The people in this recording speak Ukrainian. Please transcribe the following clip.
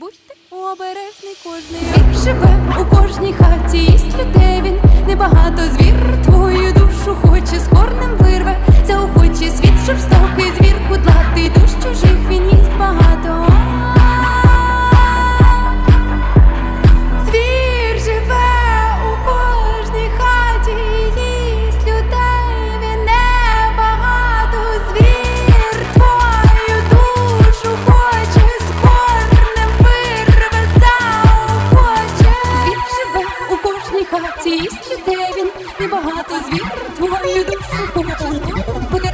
будьте обережний кожний Звір живе у кожній хаті, їсть людей він небагато звір Тість де він, небагато звір, твою душу, багато збору, буде